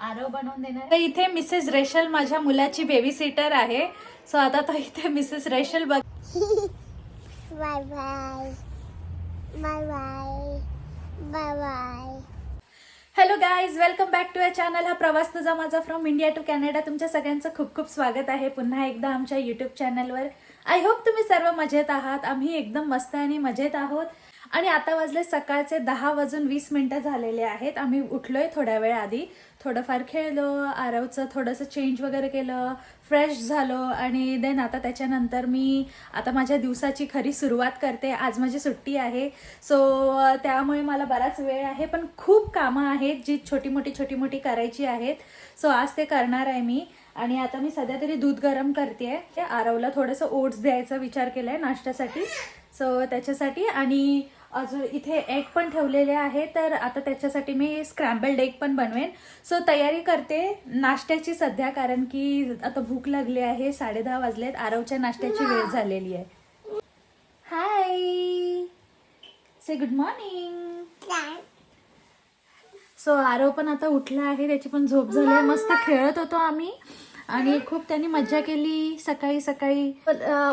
आरव बनवून देणार तर इथे मिसेस रेशल माझ्या मुलाची बेबी सिटर आहे. सो आता तर इथे मिसेस रेशल बघ. Bye bye. Bye bye. Bye bye. Hello guys welcome back to a channel हा प्रवास तुझा माझा फ्रॉम इंडिया टू कॅनडा तुमच्या सगळ्यांचं खूप खूप स्वागत आहे पुन्हा एकदा आमच्या युट्यूब चॅनलवर आय होप तुम्ही सर्व मजेत आहात. आम्ही एकदम मस्त आणि मजेत आहोत. आणि आता वाजले सकाळचे दहा वाजून वीस मिनटं झालेले आहेत. आम्ही उठलोय थोड्या वेळ आधी. थोडंफार खेळलो आरवचं थोडंसं चेंज वगैरे केलं फ्रेश झालो आणि देन आता त्याच्यानंतर मी आता माझ्या दिवसाची खरी सुरुवात करते. आज माझी सुट्टी आहे. सो त्यामुळे मला बराच वेळ आहे पण खूप कामं आहेत जी छोटी मोठी छोटी मोठी करायची आहेत. सो आज ते करणार आहे मी. आणि आता मी सध्या तरी दूध गरम करते आरवला थोडंसं ओट्स द्यायचा विचार केला आहे नाश्त्यासाठी. सो त्याच्यासाठी आणि अजून इथे एग पण ठेवलेले आहे तर आता त्याच्यासाठी मी स्क्रॅम्बल्ड एग पण बनवेन. सो तयारी करते नाश्त्याची सध्या कारण की आता भूक लागली आहे साडे दहा वाजलेत आरवच्या नाश्त्याची वेळ झालेली आहे. Hi say good morning. So Aarav पण आता उठला आहे त्याची पण झोप झाली. मस्त खेळत होतो आम्ही. आणि खूप त्यांनी मज्जा केली. सकाळी सकाळी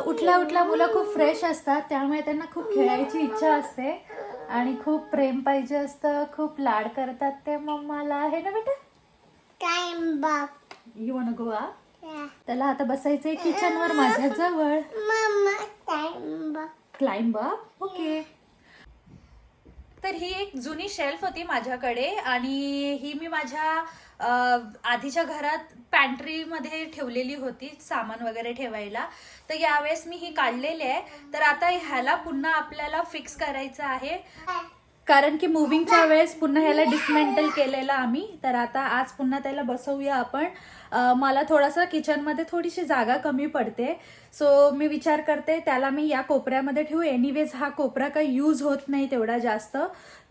उठल्या उठल्या मुलं खूप फ्रेश असतात. त्यामुळे त्यांना खूप खेळायची इच्छा असते. आणि खूप प्रेम पाहिजे असतं. खूप लाड करतात ते मम्माला. आहे ना बेटा? bomb. यू वन गो आ. त्याला आता बसायचंय किचनवर माझ्या जवळ. क्लाइंब अप ओके तर ही एक जुनी शेल्फ होती माझ्याकडे आणि ही मी माझ्या आधीच्या घरात पॅन्ट्रीमध्ये ठेवलेली होती सामान वगैरे ठेवायला. तर यावेळेस मी ही काढलेली आहे. तर आता ह्याला पुन्हा आपल्याला फिक्स करायचं आहे. कारण की मुव्हिंगच्या वेळेस पुन्हा ह्याला डिसमेंटल केलेलं आम्ही. तर आता आज पुन्हा त्याला बसवूया आपण. मला थोडंसं किचनमध्ये थोडीशी जागा कमी पडते. सो मी विचार करते त्याला मी या कोपऱ्यामध्ये ठेवू. एनिवेज हा कोपरा काही यूज होत नाही तेवढा जास्त.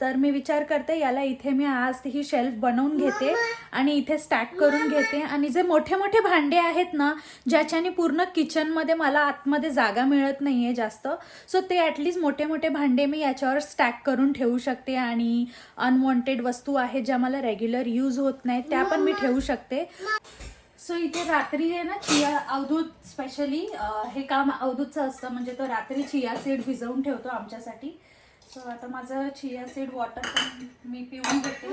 तर मी विचार करते याला इथे मी आज ही शेल्फ बनवून घेते आणि इथे स्टॅक करून घेते. आणि जे मोठे मोठे भांडे आहेत ना ज्याच्याने पूर्ण किचनमध्ये मला आतमध्ये जागा मिळत नाहीये जास्त. सो ते ॲटलिस्ट मोठे मोठे भांडे मी याच्यावर स्टॅक करून ठेवू शकते. आणि अनवॉन्टेड वस्तू आहेत ज्या मला रेग्युलर यूज होत नाहीत त्या पण मी ठेवू शकते. सो इथे रात्री आहे ना चिया अवधूत स्पेशली हे काम अवधूतचं असतं म्हणजे तो रात्री चिया सीड भिजवून ठेवतो आमच्यासाठी. सो आता माझं चिया सीड वॉटर पण मी पिऊन घेते.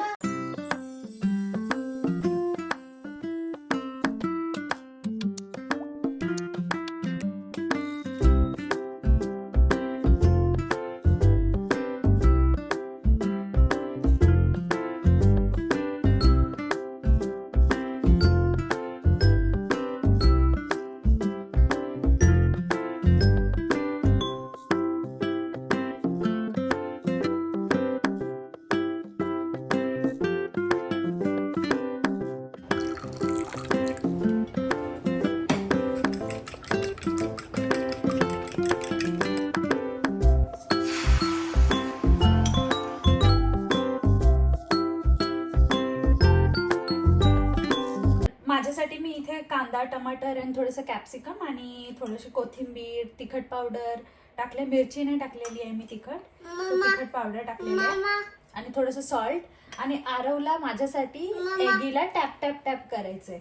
कांदा टमाटर आणि थोडंसं कॅप्सिकम आणि थोडीशी कोथिंबीर तिखट पावडर टाकले. मिरची नाही टाकलेली आहे मी तिखट. तिखट पावडर टाकलेली आहे. आणि थोडंसं सॉल्ट आणि आरवला माझ्यासाठी एगीला टॅप टॅप टॅप करायचंय.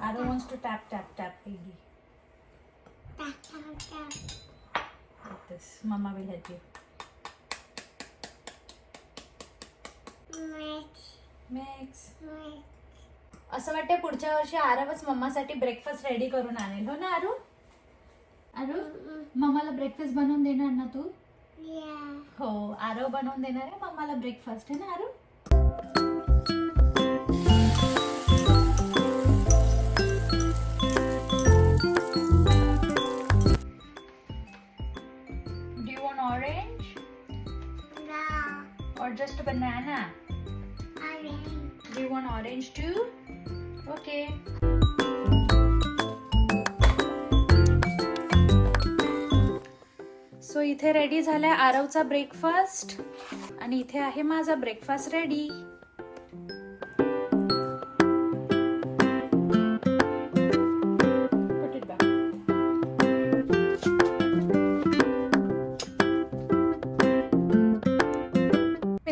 Aarav wants to tap tap tap eggy. Mumma will help you mix. असं वाटतं पुढच्या वर्षी आरवच मम्मासाठी ब्रेकफास्ट रेडी करून आणेल हो ना आरू आरू मम्माला ब्रेकफास्ट बनवून देणार ना तू. हो आरव बनवून देणार आहे मम्माला ब्रेकफास्ट आहे ना Aaru Do you want orange No. or just a banana? Do you want orange too? Okay. So इथे रेडी झालाय आरवचा ब्रेकफास्ट आणि इथे आहे माझा ब्रेकफास्ट रेडी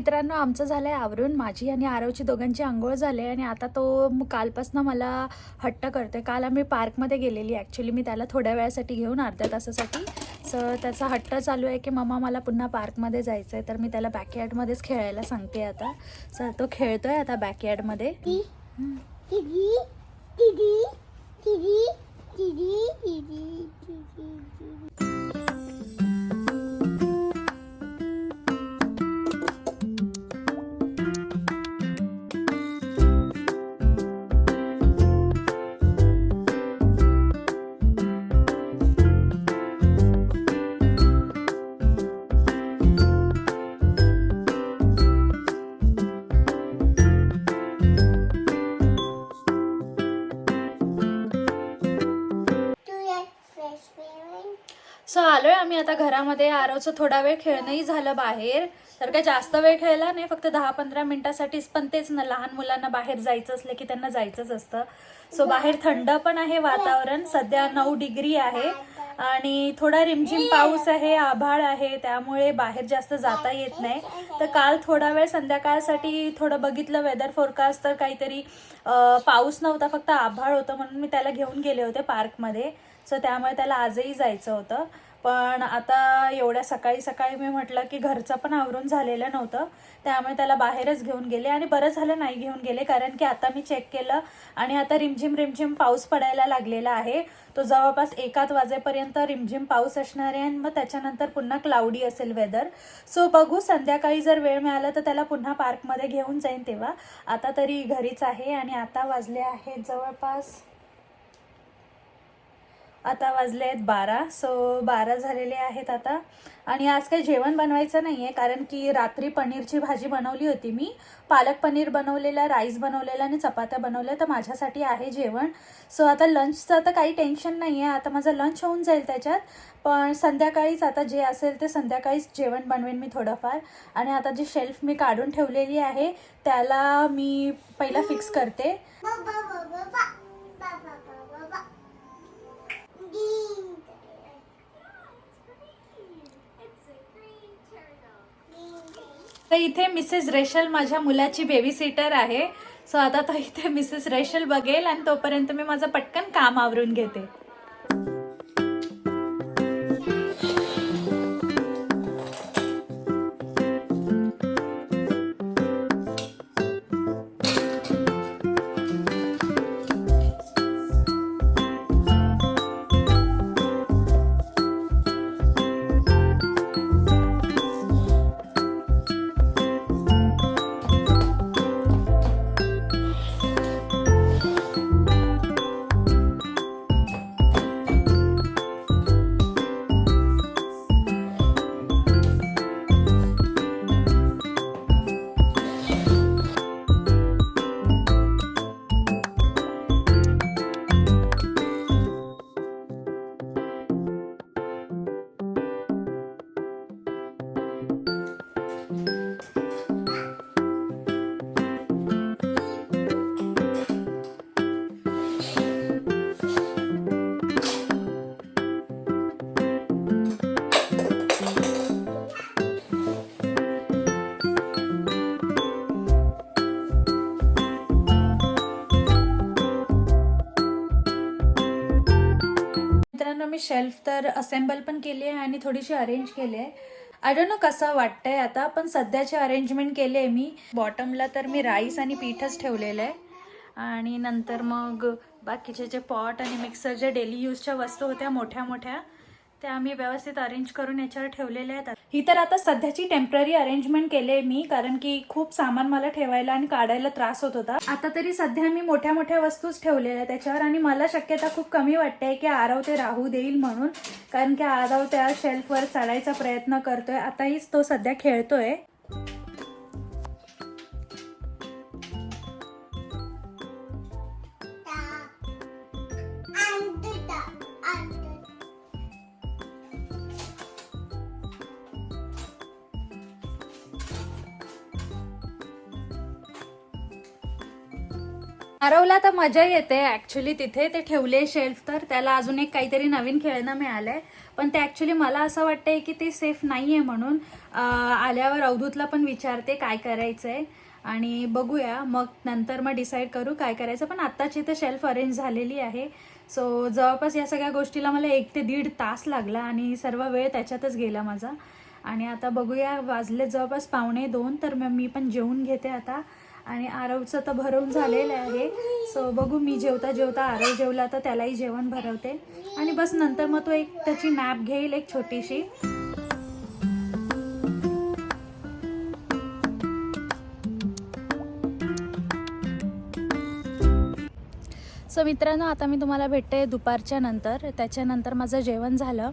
मित्रांनो आमचं झालं आहे आवरून. माझी आणि आरवची दोघांची आंघोळ झाले आणि आता तो कालपासनं मला हट्ट करतोय. काल आम्ही पार्कमध्ये गेलेली. ॲक्च्युली मी त्याला थोड्या वेळासाठी घेऊन अर्ध्या तासासाठी. सो त्याचा हट्ट चालू आहे की मम्मा मला पुन्हा पार्कमध्ये जायचं आहे तर मी त्याला बॅकयार्डमध्येच खेळायला सांगते आता. सर तो खेळतोय आता बॅकयार्डमध्ये सो आलोय आम्ही आता घरामध्ये. आरवचं थोडा वेळ खेळणंही झालं बाहेर. तर काय जास्त वेळ खेळला नाही फक्त दहा पंधरा मिनिटासाठीच. पण तेच ना लहान मुलांना बाहेर जायचं असलं की त्यांना जायचंच असतं. सो बाहेर थंड पण आहे वातावरण. सध्या नऊ डिग्री आहे. आणि थोडा रिमझिम पाऊस आहे आभाळ आहे. त्यामुळे बाहेर जास्त जाता येत नाही. तर काल थोडा वेळ संध्याकाळसाठी थोडं बघितलं वेदर फोरकास्ट तर काहीतरी पाऊस नव्हता फक्त आभाळ होतं म्हणून मी त्याला घेऊन गेले होते पार्कमध्ये सो त्यामुळे त्याला आजही जायचं होतं. पण आता एवढ्या सकाळी सकाळी मी म्हटलं की घरचं पण आवरून झालेलं नव्हतं. त्यामुळे त्याला बाहेरच घेऊन गेले आणि बरं झालं नाही घेऊन गेले कारण की आता मी चेक केलं आणि आता रिमझिम रिमझिम पाऊस पडायला लागलेला आहे. तो जवळपास एकाच वाजेपर्यंत रिमझिम पाऊस असणार आहे आणि मग त्याच्यानंतर पुन्हा क्लाउडी असेल वेदर सो बघू संध्याकाळी जर वेळ मिळाला तर त्याला पुन्हा पार्कमध्ये घेऊन जाईन तेव्हा. आता तरी घरीच आहे आणि आता वाजले आहेत जवळपास आता वाजले आहेत बारा. सो बारा झालेले आहेत आता. आणि आज काही जेवण बनवायचं नाही आहे कारण की रात्री पनीरची भाजी बनवली होती मी. पालक पनीर बनवलेला राईस बनवलेला आणि चपात्या बनवल्या तर माझ्यासाठी आहे जेवण. सो आता लंचचं आता काही टेन्शन नाही आहे आता माझं लंच होऊन जाईल त्याच्यात. पण संध्याकाळीच आता जे असेल ते संध्याकाळीच जेवण बनवेन मी थोडंफार. आणि आता जी शेल्फ मी काढून ठेवलेली आहे त्याला मी पहिला फिक्स करते. तर इथे मिसेस रेशल माझ्या मुलाची बेबी सिटर आहे. सो आता तो इथे मिसेस रेशल बघेल आणि तोपर्यंत मी माझं पटकन काम आवरून घेते. शेल्फ तर असेंबल पण केली आहे आणि थोडीशी अरेंज केली आहे. आय डोंट नो कसं वाटतंय आता पण सध्याचे अरेंजमेंट केली आहे मी. बॉटमला तर मी राईस आणि पीठच ठेवलेलं आहे. आणि नंतर मग बाकीचे जे पॉट आणि मिक्सर जे डेली यूजच्या वस्तू होत्या मोठ्या मोठ्या त्या आम्ही व्यवस्थित अरेंज करून याच्यावर ठेवलेल्या आहेत. ही तर आता सध्याची टेंपररी अरेंजमेंट केली आहे मी कारण की खूप सामान मला ठेवायला आणि काढायला त्रास होत होता. आता तरी सध्या मी मोठ्या मोठ्या वस्तूच ठेवलेल्या आहेत त्याच्यावर आणि मला शक्यता खूप कमी वाटते की आरव ते राहू देईल म्हणून कारण की आरव त्या शेल्फवर चढायचा प्रयत्न करतोय. आताहीच तो सध्या खेळतोय. हरवला तर मजा येते. ऍक्च्युली तिथे ते ठेवले शेल्फ तर त्याला अजून एक काहीतरी नवीन खेळणं मिळालंय. पण ते ऍक्च्युली मला असं वाटतंय की ते सेफ नाहीये म्हणून आल्यावर अवधूतला पण विचारते काय करायचंय. आणि बघूया मग नंतर मग डिसाईड करू काय करायचं. पण आत्ताची तर शेल्फ अरेंज झालेली आहे. सो जवळपास या सगळ्या गोष्टीला मला एक ते दीड तास लागला आणि सर्व वेळ त्याच्यातच गेला माझा. आणि आता बघूया वाजले जवळपास पावणे दोन तर मग मी पण जेवून घेते आता. आणि आरवचं तर भरवून झालेलं आहे. सो बघू मी जेवता जेवता आरव जेवला तर त्यालाही जेवण भरवते. आणि बस नंतर मग तो एक त्याची नॅप घेईल एक छोटीशी. सो मित्रांनो आता मी तुम्हाला भेटते दुपारच्या नंतर. त्याच्यानंतर माझं जेवण झालं.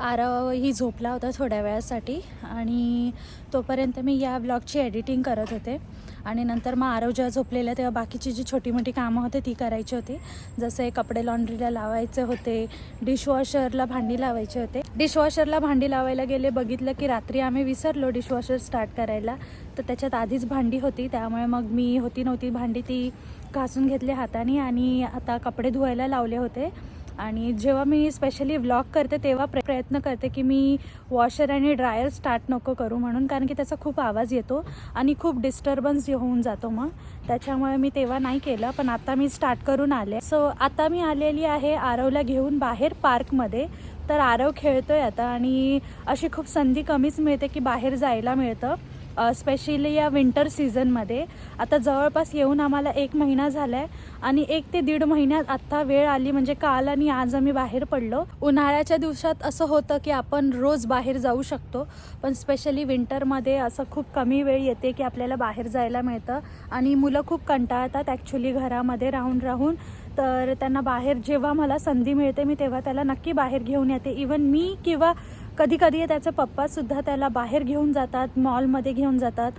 आरव ही झोपला होता थोड्या वेळासाठी. आणि तोपर्यंत मी या ब्लॉगची एडिटिंग करत होते. आणि नंतर मग आरव जेव्हा झोपलेलं तेव्हा बाकीची जी छोटी मोठी कामं होते ती करायची होती. जसे कपडे लॉन्ड्रीला लावायचे होते डिशवॉशरला भांडी लावायचे होते. डिशवॉशरला भांडी लावायला गेले बघितलं की रात्री आम्ही विसरलो डिशवॉशर स्टार्ट करायला. तर त्याच्यात आधीच भांडी होती त्यामुळे मग मी होती नव्हती भांडी ती घासून घेतली हाताने आणि आता कपडे धुवायला लावले होते. आणि जेव्हा मी स्पेशली व्लॉग करते तेव्हा प्रयत्न करते की मी वॉशर आणि ड्रायर स्टार्ट नको करू म्हणून कारण की त्याचा खूप आवाज येतो आणि खूप डिस्टर्बन्स होऊन जातो मग. त्याच्यामुळे मी तेव्हा नाही केलं पण आता मी स्टार्ट करून आले. सो आता मी आलेली आहे आरवला घेऊन बाहेर पार्कमध्ये तर आरव खेळतोय आता आणि अशी खूप संधी कमीच मिळते की बाहेर जायला मिळतं. स्पेशली या विंटर सीझनमध्ये आता जवळपास येऊन आम्हाला एक महिना झाला आहे आणि एक ते दीड महिन्यात आत्ता वेळ आली म्हणजे काल आणि आज आम्ही बाहेर पडलो. उन्हाळ्याच्या दिवसात असं होतं की आपण रोज बाहेर जाऊ शकतो पण स्पेशली विंटरमध्ये असं खूप कमी वेळ येते की आपल्याला बाहेर जायला मिळतं आणि मुलं खूप कंटाळतात ॲक्च्युली घरामध्ये राहून राहून. तर त्यांना बाहेर जेव्हा मला संधी मिळते मी तेव्हा त्याला नक्की बाहेर घेऊन येते. इवन मी किंवा कधी कधी त्याचे पप्पासुद्धा त्याला बाहेर घेऊन जातात मॉलमध्ये घेऊन जातात.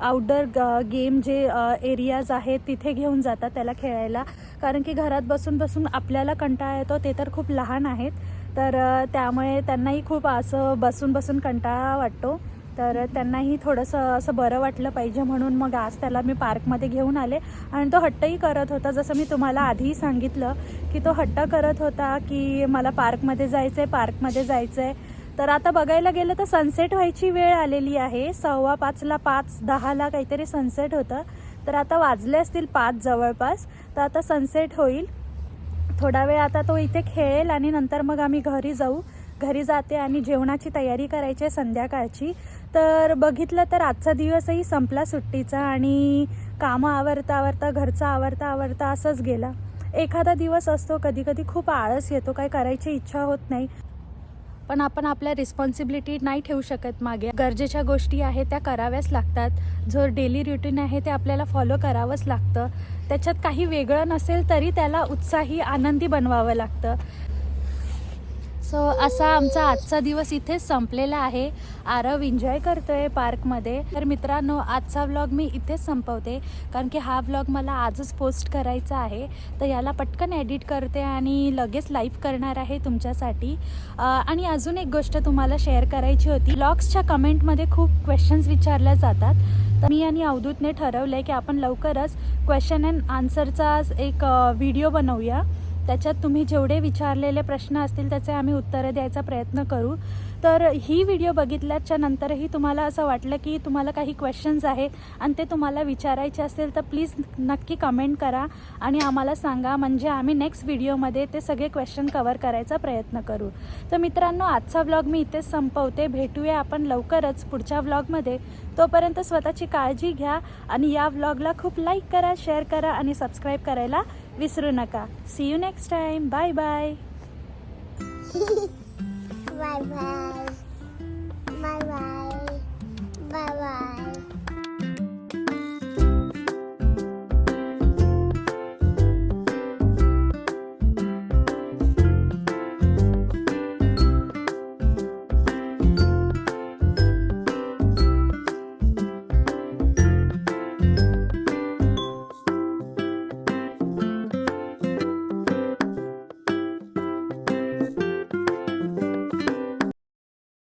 आउटडोर गेम जे एरियाज आहेत तिथे घेऊन जातात त्याला खेळायला. कारण की घरात बसून बसून आपल्याला कंटाळा येतो ते तर खूप लहान आहेत. तर त्यामुळे त्यांनाही खूप असं बसून बसून कंटाळा वाटतो. तर त्यांनाही थोडंसं असं बरं वाटलं पाहिजे म्हणून मग आज त्याला मी पार्कमध्ये घेऊन आले. आणि तो हट्टही करत होता. जसं मी तुम्हाला आधीही सांगितलं की तो हट्ट करत होता की मला पार्कमध्ये जायचं आहे पार्कमध्ये जायचं आहे तर आता बघायला गेलं तर सनसेट व्हायची वेळ आलेली आहे. सव्वा पाचला पाच दहाला काहीतरी सनसेट होतं. तर आता वाजले असतील पाच जवळपास. तर आता सनसेट होईल. थोडा वेळ आता तो इथे खेळेल आणि नंतर मग आम्ही घरी जाऊ. घरी जाते आणि जेवणाची तयारी करायची आहे संध्याकाळची. तर बघितलं तर आजचा दिवसही संपला सुट्टीचा आणि कामं आवरता आवरता घरचं आवरता आवरता असंच गेला. एखादा दिवस असतो कधी कधी खूप आळस येतो काय करायची इच्छा होत नाही. पण आपण आपल्या रिस्पॉन्सिबिलिटी नाही ठेवू शकत मागे. गरजेच्या गोष्टी आहेत त्या कराव्याच लागतात. जो डेली रुटीन आहे ते आपल्याला फॉलो करावंच लागतं. त्याच्यात काही वेगळं नसेल तरी त्याला उत्साही आनंदी बनवावं लागतं. सो असा आमचा आजचा दिवस इथेच संपलेला आहे. आरव एन्जॉय करतोय पार्कमध्ये तर मित्रांनो आजचा व्लॉग मी इथेच संपवते. कारण की हा व्लॉग मला आजच पोस्ट करायचा आहे. तर याला पटकन एडिट करते आणि लगेच लाईव्ह करणार आहे तुमच्यासाठी. आणि अजून एक गोष्ट तुम्हाला शेअर करायची होती. व्लॉग्सच्या कमेंटमध्ये खूप क्वेश्चन्स विचारल्या जातात. तर मी आणि अवधूतने ठरवलं आहे की आपण लवकरच क्वेश्चन अँड आन्सरचा एक व्हिडिओ बनवूया. त्याच्यात तुम्ही जेवढे विचारलेले प्रश्न असतील त्याचे आम्ही उत्तरं द्यायचा प्रयत्न करू. तर ही व्हिडिओ बघितल्याच्या नंतरही तुम्हाला असं वाटलं की तुम्हाला काही क्वेश्चन्स आहेत आणि ते तुम्हाला विचारायचे असतील तर प्लीज नक्की कमेंट करा आणि आम्हाला सांगा. म्हणजे आम्ही नेक्स्ट व्हिडिओमध्ये ते सगळे क्वेश्चन कवर करायचा प्रयत्न करू. तर मित्रांनो आजचा व्लॉग मी इथेच संपवते. भेटूया आपण लवकरच पुढच्या व्लॉगमध्ये तोपर्यंत स्वतःची काळजी घ्या आणि या व्लॉगला खूप लाईक करा शेअर करा आणि सबस्क्राईब करायला विसरू नका see you next time bye bye Bye bye. Bye bye. Bye bye.